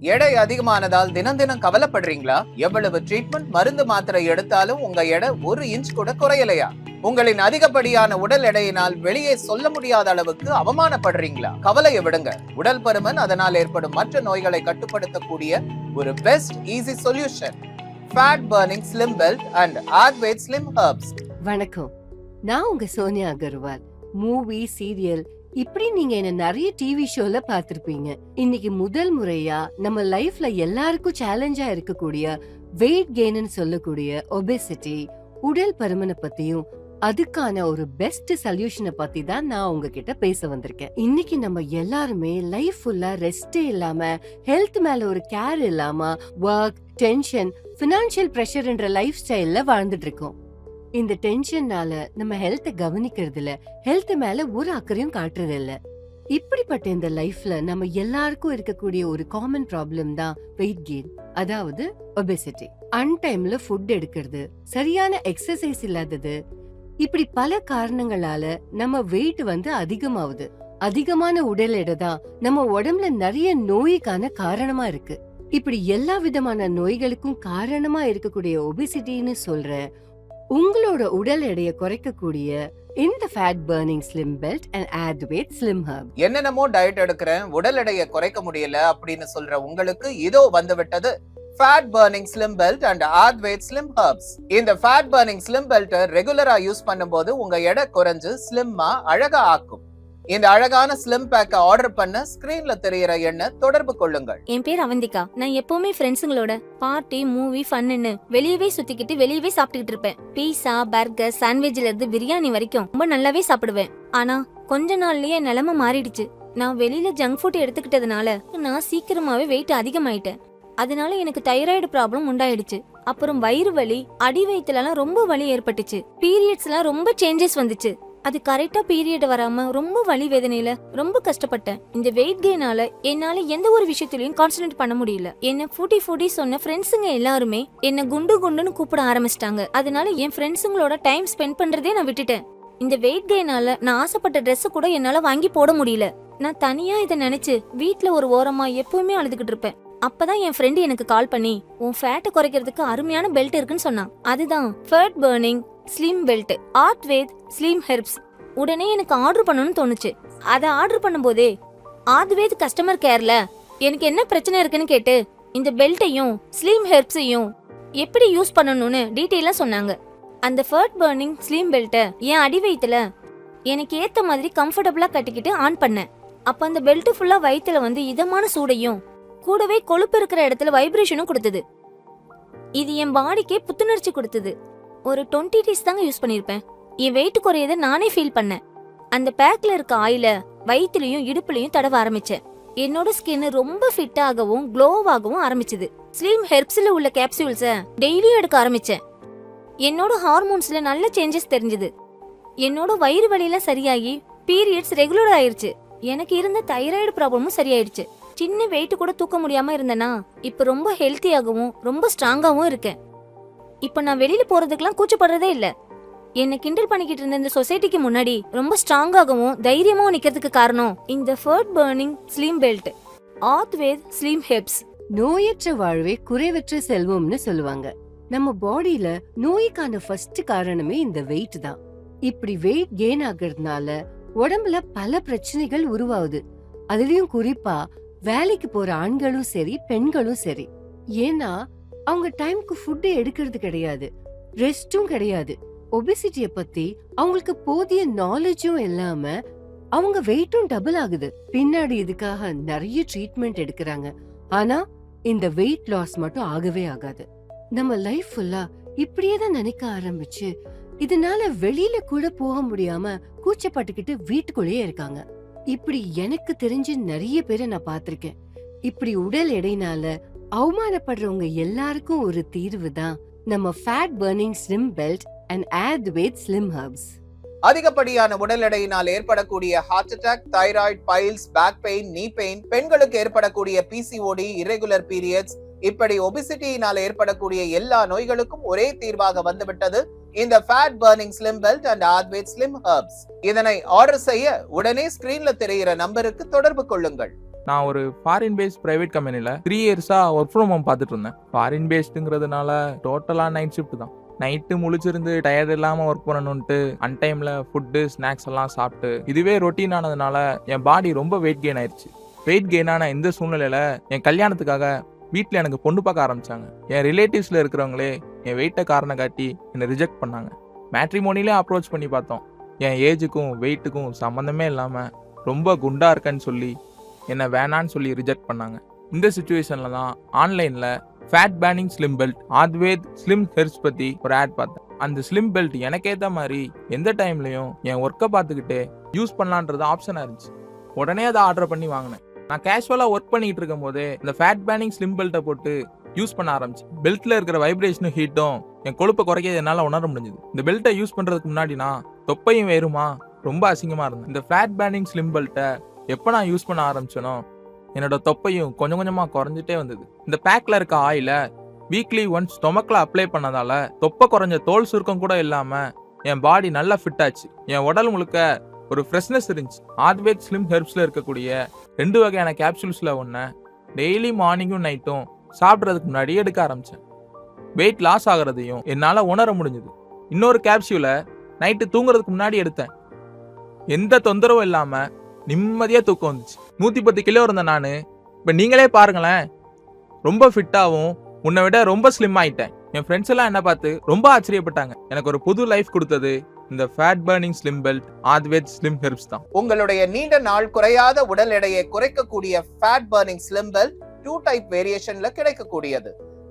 எடை அதிகமானதால் தினம் தினம் கவலைப்படுறீங்களா? எவ்வளவு ட்ரீட்மெண்ட் மருந்து மாத்திரை எடுத்தாலும் உங்க எடை ஒரு இன்ச் கூட குறையலையா? உங்களின் அதிகப்படியான உடல் எடையினால் வெளியே சொல்ல முடியாத அளவுக்கு அவமானப்படுறீங்களா? கவலையை விடுங்க. உடல் பருமன் அதனால் ஏற்படும் மற்ற நோய்களை கட்டுப்படுத்தக்கூடிய ஒரு best easy solution fat burning slim belt and ஆர்வேட் slim herbs வணக்கம். நான் உங்க சோனியா அகர்வால். மூவி சீரியல் இப்படி நீங்க என்ன நிறைய டிவி ஷோல பாத்திருப்பீங்க இன்னைக்கு முதல் முறையா நம்ம லைஃப்ல எல்லாருக்கும் சேலஞ்சா இருக்கக்கூடிய வெயிட் கெயின்னு சொல்லக்கூடிய ஒபேசிட்டி உடல் பருமனை பத்தியும் அதுக்கான ஒரு பெஸ்ட் சொல்யூஷனை பத்தி தான் நான் உங்ககிட்ட பேச வந்திருக்கேன். இன்னைக்கு நம்ம எல்லாருமே லைஃப் ஃபுல்லா ரெஸ்டே இல்லாம ஹெல்த் மேல ஒரு கேர் இல்லாம ஒர்க் டென்ஷன் பினான்சியல் பிரஷர்ன்ற லைஃப் ஸ்டைல்ல வாழ்ந்துட்டு இருக்கோம். இந்த டென்ஷன்னால நம்ம ஹெல்த்த கவனிக்கிறது இல்ல ஹெல்த் மேல ஒரு அக்கறையும் காட்டுறது இல்ல இப்படிப்பட்ட இந்த லைஃப்ல நம்ம எல்லாருக்கும் இருக்கக்கூடிய ஒரு காமன் ப்ராப்ளம் தான் வெயிட் கெயின் அதாவது ஒபெசிட்டி அன்டைம்ல ஃபுட் எடுக்கிறது சரியான எக்ஸசைஸ் இல்லாதது. இப்படி பல காரணங்களால நம்ம வெயிட் வந்து அதிகமாவுது அதிகமான உடல் எடை தான் நம்ம உடம்புல நிறைய நோய்க்கான காரணமா இருக்கு. இப்படி எல்லா விதமான நோய்களுக்கும் காரணமா இருக்கக்கூடிய ஒபிசிட்டின்னு சொல்ற உங்களோட உடல் எடையை குறைக்கக்கூடிய இந்த fat burning slim belt and add wait slim herb என்னென்னமோ டயட் எடுக்கிறேன் உடல் எடையை குறைக்க முடியல அப்படின்னு சொல்ற உங்களுக்கு இதோ வந்துவிட்டது. Fat burning slim belt and ஆத்வேட் slim herbs இந்த ஃபேட் பர்னிங் ஸ்லிம் பெல்ட்டை ரெகுலரா யூஸ் பண்ணும்போது உங்க எடை குறைஞ்சு ஸ்லிம்மா அழகா ஆக்கும். இந்த அழகான ஸ்லிம் பேக்கை ஆர்டர் பண்ண ஸ்கிரீன்ல தெரியற எண்ணை தொடர்பு கொள்ளுங்கள். என் பேர் அவந்திகா. நான் எப்பவுமே ஃப்ரெண்ட்ஸுங்களோட பார்ட்டி மூவி ஃபன்னுன்னு வெளியவே சுத்திக்கிட்டு வெளியவே சாப்பிட்டுக்கிட்டு இருப்பேன். பீஸா பர்கர் சாண்ட்விச்ல இருந்து பிரியாணி வரைக்கும் ரொம்ப நல்லாவே சாப்பிடுவேன். ஆனா கொஞ்ச நாள்லயே நிலைமை மாறிடுச்சு. நான் வெளியில ஜங்க் ஃபுட் எடுத்துக்கிட்டதுனால நான் சீக்கிரமாவே வெயிட் அதிகமாயிட்டேன். அதனால எனக்கு தைராய்டு ப்ராப்ளம் உண்டாயிடுச்சு. அப்புறம் வயிறு வலி அடி வயிற்றுலலாம் ரொம்ப வலி ஏற்பட்டுச்சு. பீரியட்ஸ்லாம் ரொம்ப சேஞ்சஸ் வந்துச்சு. அது கரெக்டா பீரியட் வராம ரொம்ப வலி வேதனையில ரொம்ப கஷ்டப்பட்டேன். இந்த வெயிட் கெயினால என்னால எந்த ஒரு விஷயத்திலயும் கான்சென்ட்ரேட் பண்ண முடியல. என்ன ஃபூட்டி ஃபூட்டி சொன்ன ஃப்ரெண்ட்ஸுங்க எல்லாருமே என்ன குண்டு குண்டுன்னு கூப்பிட ஆரம்பிச்சிட்டாங்க. அதனால என் ஃப்ரெண்ட்ஸுங்களோட டைம் ஸ்பெண்ட் பண்றதே நான் விட்டுட்டேன். இந்த வெயிட் கெயினால நான் ஆசைப்பட்ட ட்ரெஸ் கூட என்னால வாங்கி போட முடியல. நான் தனியா இதை நினைச்சு வீட்டுல ஒரு ஓரமா எப்பவுமே அழுதுகிட்டு இருப்பேன். அப்பதான் என் ஃப்ரெண்டு எனக்கு கால் பண்ணி உன் ஃபேட்டை குறைக்கிறதுக்கு அருமையான பெல்ட் இருக்குன்னு சொன்னான். அதுதான் fat burning slim belt art Ved slim herbs உடனே எனக்கு ஆர்டர் பண்ணணும்னு தோணுச்சு. அதை ஆர்டர் பண்ணும்போதே ஆத்வேத் கஸ்டமர் கேர்ல எனக்கு என்ன பிரச்சனை இருக்குன்னு கேட்டு இந்த பெல்ட்டையும் ஸ்லிம் ஹெர்ப்ஸையும் எப்படி யூஸ் பண்ணணும்னு டீட்டெயிலா சொன்னாங்க. அந்த ஃபர்ட் பர்னிங் ஸ்லிம் பெல்ட்டை என் அடி வயிற்றுல எனக்கு ஏற்ற மாதிரி கம்ஃபர்டபுளாக கட்டிக்கிட்டு ஆன் பண்ணேன். அப்போ அந்த பெல்ட்டு ஃபுல்லாக வயிற்றுல வந்து இதமான சூடையும் கூடவே கொழுப்பு இருக்கிற இடத்துல வைப்ரேஷனும் கொடுத்தது. இது என் பாடிக்கே புத்துணர்ச்சி கொடுத்தது. ஒரு டுவெண்ட்டி டேஸ் தாங்க யூஸ் பண்ணியிருப்பேன் என் வெயிட் குறையத நானே ஃபீல் பண்ணேன். அந்த பேக்ல இருக்க ஆயில வயிற்றுலயும் இடுப்புலையும் தடவ ஆரம்பிச்சேன். என்னோட ஸ்கின் ரொம்ப ஃபிட் ஆகவும் க்ளோவாகவும் ஆரம்பிச்சது. ஸ்லீம் ஹெர்ப்ஸ்ல உள்ள கேப்சூல்ஸ டெய்லியும் எடுக்க ஆரம்பிச்சேன். என்னோட ஹார்மோன்ஸ்ல நல்ல சேஞ்சஸ் தெரிஞ்சது. என்னோட வயிறு வலியெல்லாம் சரியாகி பீரியட்ஸ் ரெகுலர் ஆயிருச்சு. எனக்கு இருந்த தைராய்டு ப்ராப்ளமும் சரியாயிடுச்சு. சின்ன வெயிட் கூட தூக்க முடியாம இருந்தேனா இப்ப ரொம்ப ஹெல்த்தியாகவும் ரொம்ப ஸ்ட்ராங்காகவும் இருக்கேன். இப்ப நான் வெளியில போறதுக்கெல்லாம் கூச்சப்படுறதே இல்ல. என்னை கிண்டல் பண்ணிக்கிட்டு இருந்த இந்த சொசைட்டிக்கு முன்னாடி ரொம்ப ஸ்ட்ராங்காகவும் தைரியமாகவும் நிக்கிறதுக்கு காரணம் இந்த ஃபர்ட் பர்னிங் ஸ்லீம் பெல்ட் ஆத் வேத் ஸ்லீம் ஹெப்ஸ் நோயற்ற வாழ்வே குறைவற்ற செல்வம்னு சொல்லுவாங்க. நம்ம பாடியில நோய்க்கான ஃபர்ஸ்ட் காரணமே இந்த வெயிட் தான். இப்படி வெயிட் கெயின் ஆகுறதுனால உடம்புல பல பிரச்சனைகள் உருவாகுது. அதுலயும் குறிப்பா வேலைக்கு போற ஆண்களும் சரி பெண்களும் சரி. ஏன்னா அவங்க டைம்க்கு ஃபுட்டு எடுக்கிறது கிடையாது. ரெஸ்ட்டும் கிடையாது. ஒபிசிட்டிய பத்தி அவங்களுக்கு போதிய நாலேஜும் இல்லாம அவங்க வெயிட்டும் டபுள் ஆகுது. பின்னாடி இதுக்காக நிறைய ட்ரீட்மெண்ட் எடுக்கிறாங்க. ஆனா இந்த வெயிட் லாஸ் மட்டும் ஆகவே ஆகாது. நம்ம லைஃப் ஃபுல்லா இப்படியே தான் நினைக்க ஆரம்பிச்சு இதனால வெளியில கூட போக முடியாம கூச்சப்பட்டுக்கிட்டு வீட்டுக்குள்ளேயே இருக்காங்க. இப்படி எனக்கு தெரிஞ்சு நிறைய பேரை நான் பார்த்திருக்கேன். இப்படி உடல் எடைனால அவமானப்படுறவங்க எல்லாருக்கும் ஒரு தீர்வு தான் நம்ம fat burning slim belt and add wait slim herbs அதிகப்படியான உடல் எடையினால் ஏற்படக்கூடிய heart attack thyroid piles back pain knee pain பெண்களுக்கு ஏற்படக்கூடிய பிசிஓடி இரெகுலர் பீரியட்ஸ் இப்படி ஒபிசிட்டியினால் ஏற்படக்கூடிய எல்லா நோய்களுக்கும் ஒரே தீர்வாக வந்துவிட்டது இந்த fat burning slim belt and ஆத்வேட் slim herbs இதனை ஆர்டர் செய்ய உடனே ஸ்கிரீன்ல தெரிகிற நம்பருக்கு தொடர்பு கொள்ளுங்கள். நான் ஒரு ஃபாரின் பேஸ்ட் பிரைவேட் கம்பெனியில் த்ரீ இயர்ஸாக ஒர்க் ஃப்ரம் ஹோம் பார்த்துட்டு இருந்தேன். ஃபாரின் பேஸ்டுங்கிறதுனால டோட்டலாக நைட் ஷிஃப்ட் தான். நைட்டு முழிச்சிருந்து டயர்ட் இல்லாமல் ஒர்க் பண்ணணுன்ட்டு அன்டைமில் ஃபுட்டு ஸ்நாக்ஸ் எல்லாம் சாப்பிட்டு இதுவே ரொட்டீன் ஆனதுனால என் பாடி ரொம்ப வெயிட் கெயின் ஆயிடுச்சு வெயிட் கெயினான இந்த சூழ்நிலையில் என் கல்யாணத்துக்காக வீட்டில் எனக்கு பொண்ணு பார்க்க ஆரம்பித்தாங்க என் ரிலேட்டிவ்ஸில் இருக்கிறவங்களே என் வெயிட்டை காரணம் காட்டி என்னை ரிஜெக்ட் பண்ணாங்க. மேட்ரிமோனிலே அப்ரோச் பண்ணி பார்த்தோம். என் ஏஜுக்கும் வெயிட்டுக்கும் சம்மந்தமே இல்லாமல் ரொம்ப குண்டாக இருக்கேன்னு சொல்லி என்னை வேணான்னு சொல்லி ரிஜெக்ட் பண்ணாங்க. இந்த சுச்சுவேஷனில் தான் ஆன்லைனில் fat burning slim belt Aadved slim herbs பற்றி ஒரு ஆட் பார்த்தேன். அந்த ஸ்லிம் பெல்ட் எனக்கேற்ற மாதிரி எந்த டைம்லையும் என் ஒர்க்கை பார்த்துக்கிட்டே யூஸ் பண்ணலான்றது ஆப்ஷனாக இருந்துச்சு. உடனே அதை ஆர்டர் பண்ணி வாங்கினேன். நான் கேஷுவலாக ஒர்க் பண்ணிட்டு இருக்கும் போதே இந்த ஃபேட் பேனிங் ஸ்லிம் பெல்ட்டை போட்டு யூஸ் பண்ண ஆரம்பிச்சு பெல்ட்டில் இருக்கிற வைப்ரேஷனும் ஹீட்டும் என் கொழுப்பை குறைக்க என்னால் உணர முடிஞ்சுது. இந்த பெல்ட்டை யூஸ் பண்ணுறதுக்கு முன்னாடினா தொப்பையும் வேறுமா ரொம்ப அசிங்கமாக இருந்தேன். இந்த ஃபேட் பேனிங் ஸ்லிம் பெல்ட்டை எப்போ நான் யூஸ் பண்ண ஆரம்பிச்சனோ என்னோட தொப்பையும் கொஞ்சம் கொஞ்சமாக குறைஞ்சிட்டே வந்தது. இந்த பேக்கில் இருக்க ஆயிலை வீக்லி ஒன்ஸ் ஸ்டொமக்கில் அப்ளை பண்ணதால தொப்பை குறைஞ்ச தோல் சுருக்கம் கூட இல்லாமல் என் பாடி நல்லா ஃபிட் ஆச்சு. என் உடல் முழுக்க ஒரு ஃப்ரெஷ்னஸ் இருந்துச்சு. ஆத்வேக் ஸ்லிம் ஹெர்ப்ஸில் இருக்கக்கூடிய ரெண்டு வகையான கேப்சூல்ஸில் ஒன்று டெய்லி மார்னிங்கும் நைட்டும் சாப்பிட்றதுக்கு முன்னாடி எடுக்க ஆரம்பித்தேன் வெயிட் லாஸ் ஆகிறதையும் என்னால் உணர முடிஞ்சுது. இன்னொரு கேப்சூலை நைட்டு தூங்குறதுக்கு முன்னாடி எடுத்தேன். எந்த தொந்தரவும் இல்லாமல் நிம்மதியாக தூக்கம் வந்துச்சு. நூற்றி பத்து கிலோ இருந்தேன் நான். இப்போ நீங்களே பாருங்களேன். ரொம்ப ஃபிட்டாகவும் உன்னை விட ரொம்ப ஸ்லிம் ஆகிட்டேன் என் ஃப்ரெண்ட்ஸ் எல்லாம் என்ன பார்த்து ரொம்ப ஆச்சரியப்பட்டாங்க. எனக்கு ஒரு புது லைஃப் கொடுத்தது. இந்த fat burning slim belt ஆத்வேத் slim herbs தான். உங்களுடைய நீண்ட நாள் குறையாத உடல் எடையை குறைக்கக்கூடிய fat burning slim belt two type வேரியேஷன்ல கிடைக்கக்கூடியது.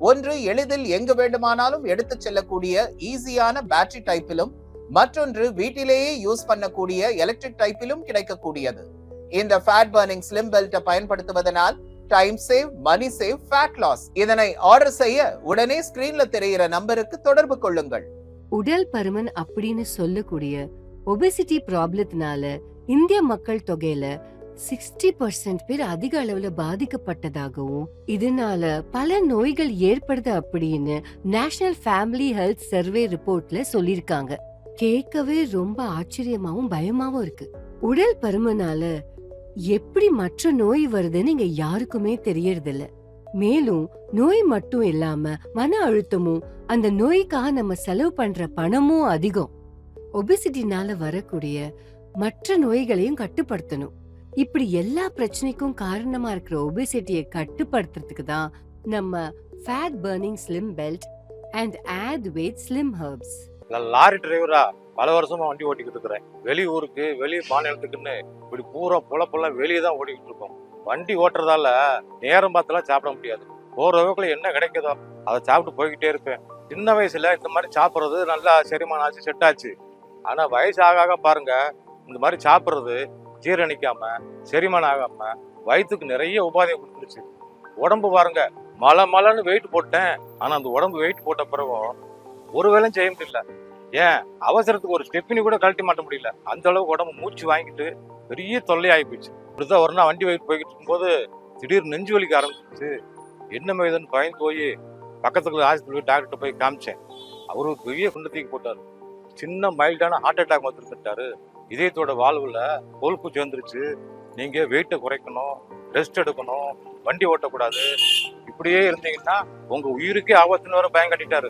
ஒன்று எளிதில் எங்கு வேண்டுமானாலும் எடுத்துச் செல்லக்கூடிய ஈஸியான பேட்டரி டைப்பிலும் மற்றொன்று வீட்டிலேயே யூஸ் பண்ணக்கூடிய எலக்ட்ரிக் டைப்பிலும் கிடைக்கக்கூடியது. இந்த ஃபேட் பர்னிங் ஸ்லிம் பெல்ட்டை பயன்படுத்துவதனால் time save money save fat loss இதனை ஆர்டர் செய்ய உடனே ஸ்கிரீன்ல தெரிகிற நம்பருக்கு தொடர்பு கொள்ளுங்கள். உடல் பருமன் அப்படின்னு சொல்லக்கூடிய ஒபெசிட்டி ப்ராப்ளத்தினால இந்திய மக்கள் தொகையில சிக்ஸ்டி பர்சன்ட் பேர் அதிக அளவுல பாதிக்கப்பட்டதாகவும் இதனால பல நோய்கள் ஏற்படுது அப்படின்னு நேஷனல் ஃபேமிலி ஹெல்த் சர்வே ரிப்போர்ட்ல சொல்லிருக்காங்க கேட்கவே ரொம்ப ஆச்சரியமாவும் பயமாவும் இருக்கு. உடல் பருமனால எப்படி மற்ற நோய் வருதுன்னு இங்க யாருக்குமே தெரியறதில்ல. மேலும் நோய் மட்டும் இல்லாம மன அழுத்தமும் அந்த நோய்க்காக நம்ம செலவு பண்ற பணமும் அதிகம். ஒபிசிட்டினால வரக்கூடிய மற்ற நோய்களையும் கட்டுப்படுத்தணும். இப்படி எல்லா பிரச்சனைக்கும் காரணமா இருக்கிற ஒபிசிட்டியை கட்டுப்படுத்துறதுக்கு தான் நம்ம fat burning slim belt and add wait slim herbs lorry டிரைவரா பல வருஷமா வண்டி ஓட்டிக்கிட்டு இருக்கிறேன். வெளி ஊருக்கு வெளி மாநிலத்துக்குன்னு இப்படி பூரா புலப்பெல்லாம் வெளியே தான் ஓட்டிக்கிட்டு இருக்கோம். வண்டி ஓட்டுறதால நேரம் பார்த்துலாம் சாப்பிட முடியாது. போற வகுப்புல என்ன கிடைக்குதோ அதை சாப்பிட்டு போய்கிட்டே இருப்பேன். சின்ன வயசுல இந்த மாதிரி சாப்பிட்றது நல்லா செரிமானம் ஆச்சு செட் ஆச்சு. ஆனா வயசு ஆக ஆக பாருங்க இந்த மாதிரி சாப்பிட்றது ஜீரணிக்காம செரிமானம் ஆகாம வயிற்றுக்கு நிறைய உபாதையை கொடுத்துருச்சு. உடம்பு பாருங்க மலை மலைன்னு வெயிட் போட்டேன். ஆனால் அந்த உடம்பு வெயிட் போட்ட பிறகும் ஒரு வேலையும் செய்ய முடியல. ஏன்? அவசரத்துக்கு ஒரு ஸ்டெப்பினி கூட கழட்டி மாட்ட முடியல. அந்த அளவுக்கு உடம்பு மூச்சு வாங்கிட்டு பெரிய தொல்லை ஆகி போச்சு. இப்படிதான் ஒரு நாள் வண்டி போயிட்டு போய்கிட்டு இருக்கும்போது திடீர் நெஞ்சு வலிக்க ஆரம்பிச்சிச்சு என்ன மேதுன்னு பயந்து போய் பக்கத்துக்குள்ள ஹாஸ்பிட்டல் டாக்டர் போய் காமிச்சேன். அவரு பெரிய குண்டு தூக்கி போட்டாரு. சின்ன மைல்டான ஹார்ட் அட்டாக் வந்துருந்துட்டாரு இதயத்தோட வாழ்வில் கொழுப்பு சேர்ந்துருச்சு. நீங்கள் வெயிட்டை குறைக்கணும் ரெஸ்ட் எடுக்கணும் வண்டி ஓட்டக்கூடாது. இப்படியே இருந்தீங்கன்னா உங்கள் உயிருக்கே ஆபத்துன்னு வர பயம் கட்டிட்டாரு.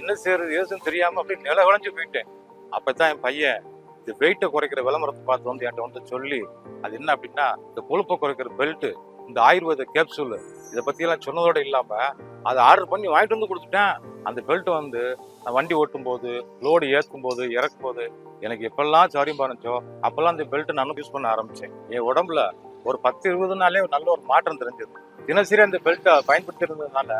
என்ன செய்யறது ஏசுன்னு தெரியாம அப்படியே நில குழஞ்சு போயிட்டேன். அப்பதான் என் பையன் இந்த வெயிட்டை குறைக்கிற விளம்பரத்தை பார்த்து வந்து என்கிட்ட வந்து சொல்லி அது என்ன அப்படின்னா இந்த கொழுப்பை குறைக்கிற பெல்ட்டு இந்த ஆயுர்வேத கேப்சூல் இதை பற்றியெல்லாம் சொன்னதோட இல்லாம அதை ஆர்டர் பண்ணி வாங்கிட்டு வந்து கொடுத்துட்டேன். அந்த பெல்ட் வந்து நான் வண்டி ஓட்டும் போது லோடு ஏற்கும் போது இறக்கும் போது எனக்கு எப்பெல்லாம் சாரியம் பண்ணுச்சோ அப்பெல்லாம் அந்த பெல்ட் நானும் யூஸ் பண்ண ஆரம்பிச்சேன். என் உடம்புல ஒரு பத்து இருபது நாளே நல்ல ஒரு மாற்றம் தெரிஞ்சது. தினசரி அந்த பெல்ட்டை பயன்படுத்தி இருந்ததுனால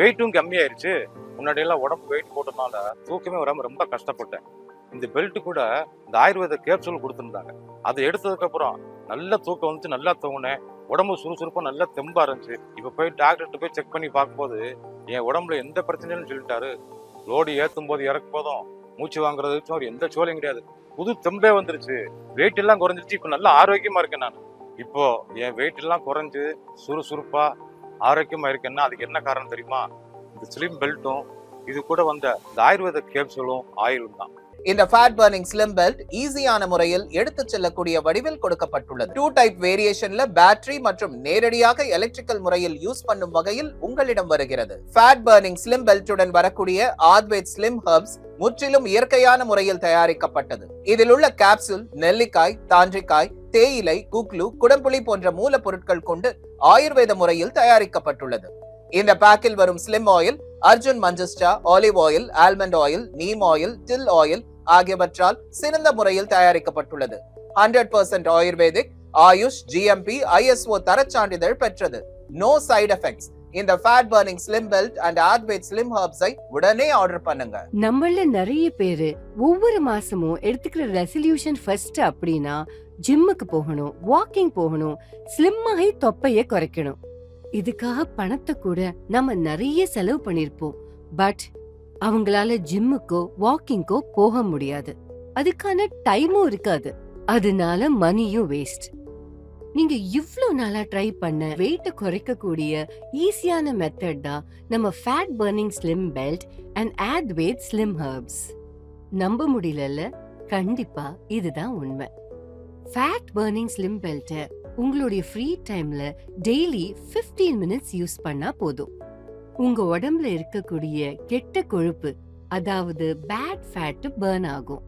வெயிட்டும் கம்மியாயிருச்சு. முன்னாடி எல்லாம் உடம்பு வெயிட் போட்டதுனால தூக்கமே வராம ரொம்ப கஷ்டப்பட்டேன். இந்த பெல்ட் கூட இந்த ஆயுர்வேத கேப்சூல் கொடுத்துருந்தாங்க. அதை எடுத்ததுக்கு அப்புறம் நல்ல தூக்கம் வந்துச்சு நல்லா தூங்கினேன். உடம்பு சுறுசுறுப்பா நல்லா தெம்பா இருந்துச்சு. இப்ப போய் டாக்டர்கிட்ட போய் செக் பண்ணி பார்க்கும்போது என் உடம்புல எந்த பிரச்சனையும் சொல்லிட்டாரு. லோடு ஏத்தும் போது இறக்கும் போதும் மூச்சு வாங்குறதுக்கும் ஒரு எந்த சோலையும் கிடையாது. புது தெம்பே வந்துருச்சு. வெயிட் எல்லாம் குறைஞ்சிருச்சு. இப்ப நல்லா ஆரோக்கியமா இருக்கேன் நான். இப்போ என் வெயிட் எல்லாம் குறைஞ்சு சுறுசுறுப்பா ஆரோக்கியமாக இருக்குன்னா அதுக்கு என்ன காரணம் தெரியுமா? இந்த ஸ்லிம் பெல்ட்டும் இது கூட வந்த இந்த ஆயுர்வேத கேப்சூலும் ஆயிலும் தான். இந்த ஃபேட் பர்னிங் ஸ்லிம் பெல்ட் ஈஸியான முறையில் எடுத்துச் செல்லக்கூடிய வடிவில் கொடுக்கப்பட்டுள்ளது. டூ டைப் வேரியேஷன்ல பேட்டரி மற்றும் நேரடியாக எலக்ட்ரிக்கல் முறையில் யூஸ் பண்ணும் வகையில் உங்களிடம் வருகிறது. ஃபேட் பர்னிங் ஸ்லிம் பெல்ட்டுடன் வரக்கூடிய ஆத்வேத் ஸ்லிம் ஹர்ப்ஸ் முற்றிலும் இயற்கையான முறையில் தயாரிக்கப்பட்டது. இதில் உள்ள கேப்சூல் நெல்லிக்காய் தாண்டிக்காய் தேயிலை குக்லு குடம்புளி போன்ற மூலப்பொருட்கள் கொண்டு ஆயுர்வேத முறையில் தயாரிக்கப்பட்டுள்ளது. இந்த பேக்கில் வரும் slim oil Arjun மஞ்சஸ்டா olive oil almond oil neem oil til oil ஆகியவற்றால் சிறந்த முறையில் தயாரிக்கப்பட்டுள்ளது. Hundred percent ayurvedic AYUSH GMP ISO தரச்சான்றிதழ் பெற்றது. நோ சைடு எஃபெக்ட்ஸ் இந்த fat burning slim belt and ஆட்வேட் slim ஹர்ப்ஸை உடனே ஆர்டர் பண்ணுங்க. நம்மள நிறைய பேரு ஒவ்வொரு மாசமும் எடுத்துக்கிற ரெசல்யூஷன் ஃபர்ஸ்ட் அப்படின்னா ஜிம்முக்கு போகணும் வாக்கிங் போகணும் ஸ்லிம் ஆகி தொப்பைய குறைக்கணும். இதுக்காக பணத்தை கூட நம்ம நிறைய செலவு பண்ணிருப்போம். பட் அவங்களால ஜிம்முக்கோ வாக்கிங்கோ போக முடியாது. அதுக்கான டைமும் இருக்காது. அதனால மணியும் வேஸ்ட் நீங்க இவ்ளோ நாளா ட்ரை பண்ண வெயிட்ட குறைக்கக்கூடிய ஈஸியான மெத்தட் தான் நம்ம fat burning slim belt and add wait slim herbs நம்ப முடியலல்ல? கண்டிப்பா இதுதான் உண்மை. ஃபேட் பர்னிங் ஸ்லிம் பெல்ட்டை உங்களுடைய ஃப்ரீ டைம்ல டெய்லி 15 மினிட்ஸ் யூஸ் பண்ணா போதும். உங்க உடம்புல இருக்கக்கூடிய கெட்ட கொழுப்பு அதாவது பேட் ஃபேட் பர்ன் ஆகும்.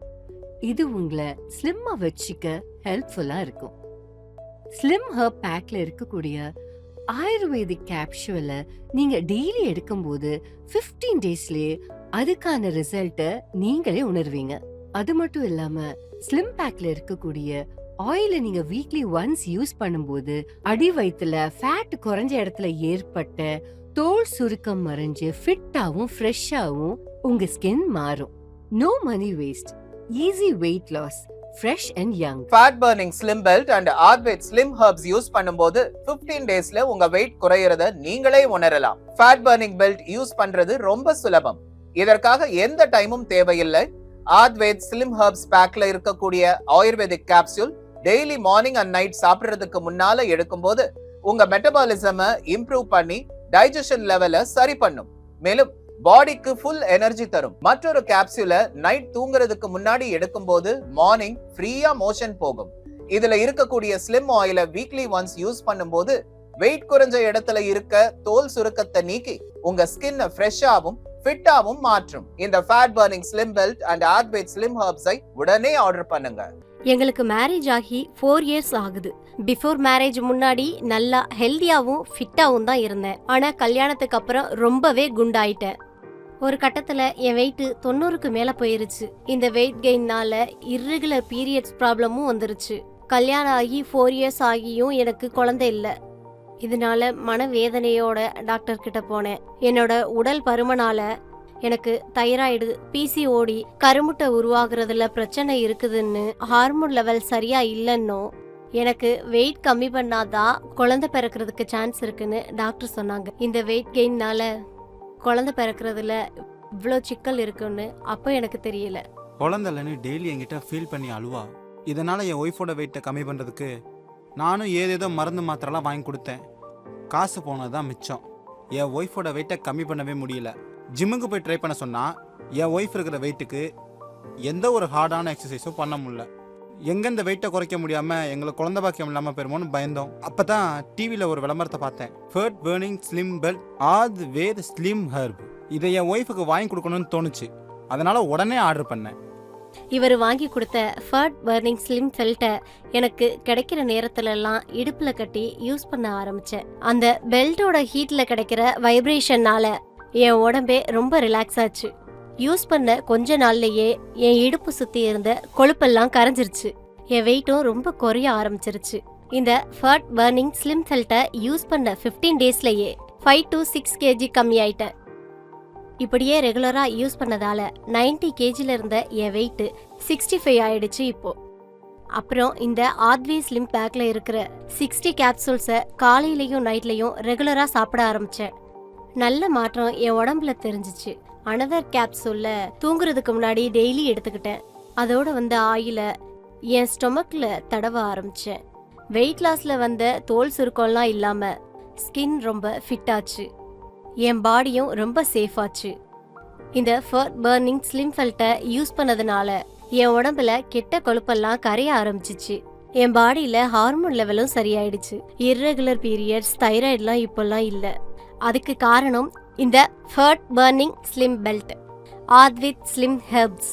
இது உங்களை ஸ்லிம்மா வச்சுக்க ஹெல்ப்ஃபுல்லா இருக்கும். ஸ்லிம் ஹர்ப் பேக்ல இருக்கக்கூடிய ஆயுர்வேதிக் கேப்சூலை நீங்க டெய்லி எடுக்கும்போது 15 டேஸ்லயே அதுக்கான ரிசல்ட்டை நீங்களே உணர்வீங்க. அது மட்டும் இல்லாம ஸ்லிம் பேக்ல இருக்கக்கூடிய ஆயில நீங்க வீக்லி ஒன்ஸ் யூஸ் பண்ணும்போது அடி வயித்துல ஃபேட் குறைஞ்ச இடத்துல ஏற்பட்ட தோல் சுருக்கம் மறைஞ்சு ஃபிட்டாவும் ஃப்ரெஷ்ஷாவும் உங்க ஸ்கின் மாறும். No money waste easy weight loss fresh and young fat burning slim belt and ஆர்வேட் slim herbs use பண்ணும்போது 15 டேஸ்ல உங்க வெயிட் குறையறத நீங்களே உணரலாம். ஃபேட் பர்னிங் பெல்ட் யூஸ் பண்றது ரொம்ப சுலபம். இதற்காக எந்த டைமும் தேவையில்லை. ஆத்வேத் ஸ்லிம் ஹர்ப்ஸ் பேக்ல இருக்கக்கூடிய ayurvedic capsule daily morning and night சாப்பிடுறதுக்கு முன்னால எடுக்கும்போது உங்க மெட்டபாலிசம இம்ப்ரூவ் பண்ணி டைஜஷன் லெவலை சரி பண்ணும். மேலும் பாடிக்கு ஃபுல் எனர்ஜி தரும். மற்றொரு கேப்சூலை நைட் தூங்குறதுக்கு முன்னாடி எடுக்கும் போது மார்னிங் ஃப்ரீயா மோஷன் போகும். இதுல இருக்கக்கூடிய ஸ்லிம் ஆயில வீக்லி ஒன்ஸ் யூஸ் பண்ணும்போது வெயிட் குறைஞ்ச இடத்துல இருக்க தோல் சுருக்கத்தை நீக்கி உங்க ஸ்கின்னை ஃப்ரெஷ்ஷாவும் ஃபிட்டாவும் மாற்றும். இந்த fat burning slim belt and ஆத்வேட் slim ஹர்ப்ஸை உடனே ஆர்டர் பண்ணுங்க. எங்களுக்கு மேரேஜ் ஆகி ஃபோர் இயர்ஸ் ஆகுது. பிஃபோர் மேரேஜ் முன்னாடி நல்லா ஹெல்த்தியாகவும் ஃபிட்டாகவும் தான் இருந்தேன். ஆனால் கல்யாணத்துக்கு அப்புறம் ரொம்பவே குண்டாயிட்டேன். ஒரு கட்டத்தில் என் வெயிட்டு தொண்ணூறுக்கு மேலே போயிருச்சு. இந்த வெயிட் கெயின்னால இர்ரெகுலர் பீரியட்ஸ் ப்ராப்ளமும் வந்துருச்சு. கல்யாணம் ஆகி ஃபோர் இயர்ஸ் ஆகியும் எனக்கு குழந்தை இல்லை. இதனால மனவேதனையோட டாக்டர் கிட்ட போனேன். என்னோட உடல் பருமனால எனக்கு தைராய்டு பிசிஓடி கருமுட்டை உருவாகிறதுல பிரச்சனை இருக்குதுன்னு ஹார்மோன் லெவல் சரியா இல்லைன்னும் எனக்கு வெயிட் கம்மி பண்ணாதான் குழந்தை பிறக்கிறதுக்கு சான்ஸ் இருக்குன்னு டாக்டர் சொன்னாங்க. இந்த வெயிட் கெயின்னால குழந்தை பிறக்கிறதுல இவ்வளோ சிக்கல் இருக்குன்னு அப்போ எனக்கு தெரியல. குழந்தைலன்னு டெய்லி என்கிட்ட ஃபீல் பண்ணி அழுவா. இதனால் என் ஒய்ஃபோட வெயிட்டை கம்மி பண்ணுறதுக்கு நானும் ஏதேதோ மருந்து மாத்திரைலாம் வாங்கி கொடுத்தேன். காசு போனது தான் மிச்சம். என் ஒய்ஃபோட வெயிட்டை கம்மி பண்ணவே முடியல. ஜிம்முக்கு போய் ட்ரை பண்ண சொன்னால் என் ஒய்ஃப் இருக்கிற வெயிட்டுக்கு எந்த ஒரு ஹார்டான எக்ஸசைஸும் பண்ண முடியல. எங்கே இந்த வெயிட்டை குறைக்க முடியாமல் எங்களுக்கு குழந்த பாக்கியம் இல்லாமல் போயிருமோன்னு பயந்தோம். அப்போ தான் டிவியில் ஒரு விளம்பரத்தை பார்த்தேன். ஃபர்ட் பேர்னிங் ஸ்லிம் பெல்ட் ஆத் வேத் ஸ்லிம் ஹர்ப் இதை என் ஒய்ஃபுக்கு வாங்கி கொடுக்கணும்னு தோணுச்சு. அதனால் உடனே ஆர்டர் பண்ணேன். இவர் வாங்கி கொடுத்த ஃபர்ட் பர்னிங் ஸ்லிம் பெல்ட்டை எனக்கு கிடைக்கிற நேரத்துல எல்லாம் இடுப்புல கட்டி யூஸ் பண்ண ஆரம்பிச்சேன். அந்த பெல்ட்டோட ஹீட்ல கிடைக்கிற வைப்ரேஷன்னால என் உடம்பே ரொம்ப ரிலாக்ஸ் ஆச்சு. யூஸ் பண்ண கொஞ்ச நாள்லயே என் இடுப்பு சுத்தி இருந்த கொழுப்பெல்லாம் கரைஞ்சிருச்சு. என் வெயிட்டும் ரொம்ப குறைய ஆரம்பிச்சிருச்சு. இந்த ஃபர்ட் பர்னிங் ஸ்லிம் செல்ட்டை யூஸ் பண்ண 15 டேஸ்லயே ஃபைவ் டு சிக்ஸ் கேஜி கம்மி ஆயிட்டேன் இப்படியே ரெகுலரா யூஸ் பண்ணதால 90 கேஜில இருந்த என் வெயிட்டு சிக்ஸ்டி ஃபைவ் ஆயிடுச்சு இப்போ. அப்புறம் இந்த ஆத்வி ஸ்லிம் பேக்ல இருக்கிற சிக்ஸ்டி கேப்சூல்ஸை காலையிலையும் நைட்லையும் ரெகுலரா சாப்பிட ஆரம்பிச்சேன். நல்ல மாற்றம் என் உடம்புல தெரிஞ்சிச்சு. அனதர் கேப்சூல்ல தூங்குறதுக்கு முன்னாடி டெய்லி எடுத்துக்கிட்டேன். அதோட வந்த ஆயில என் ஸ்டொமக்ல தடவ ஆரம்பிச்சேன். வெயிட் லாஸ்ல வந்த தோல் சுருக்கம்லாம் இல்லாம ஸ்கின் ரொம்ப ஃபிட் ஆச்சு. என் பாடியும் ரொம்ப சேஃப் ஆச்சு. இந்த ஃபர்ட் பர்னிங் ஸ்லிம் ஃபெல்ட்டை யூஸ் பண்ணதுனால என் உடம்புல கெட்ட கொழுப்பெல்லாம் கரைய ஆரம்பிச்சிச்சு. என் பாடியில ஹார்மோன் லெவலும் சரியாயிடுச்சு. இர்ரெகுலர் பீரியட்ஸ் தைராய்டுலாம் இப்போல்லாம் இல்லை. அதுக்கு காரணம் இந்த fat burning slim belt ஆத்வித் slim herbs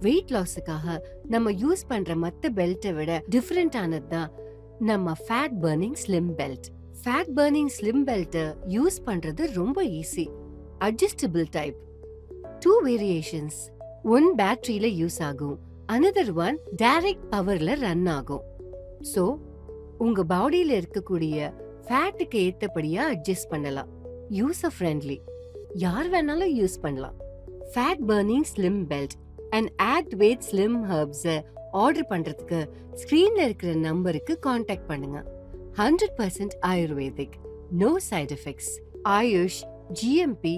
weight லாஸுக்காக நம்ம யூஸ் பண்ற மத்த பெல்ட்டை விட டிஃப்ரெண்ட் ஆனது தான் நம்ம fat burning slim belt fat burning slim பெல்ட்டை யூஸ் பண்றது ரொம்ப easy adjustable type two variations one பேட்டரியில use ஆகும் அனதர் ஒன் டைரக்ட் பவர்ல ரன் ஆகும். ஸோ உங்க பாடியில இருக்கக்கூடிய ஃபேட்டுக்கு ஏத்தபடியா அட்ஜஸ்ட் பண்ணலாம். யூசர் ஃப்ரெண்ட்லி யார் வேணாலும் யூஸ் பண்ணலாம். Fat burning slim belt and add wait slim ஹர்ப்ஸை ஆர்டர் பண்றதுக்கு ஸ்கிரீன்ல இருக்கிற நம்பருக்கு காண்டாக்ட் பண்ணுங்க. Hundred percent ayurvedic. No side effects AYUSH GMP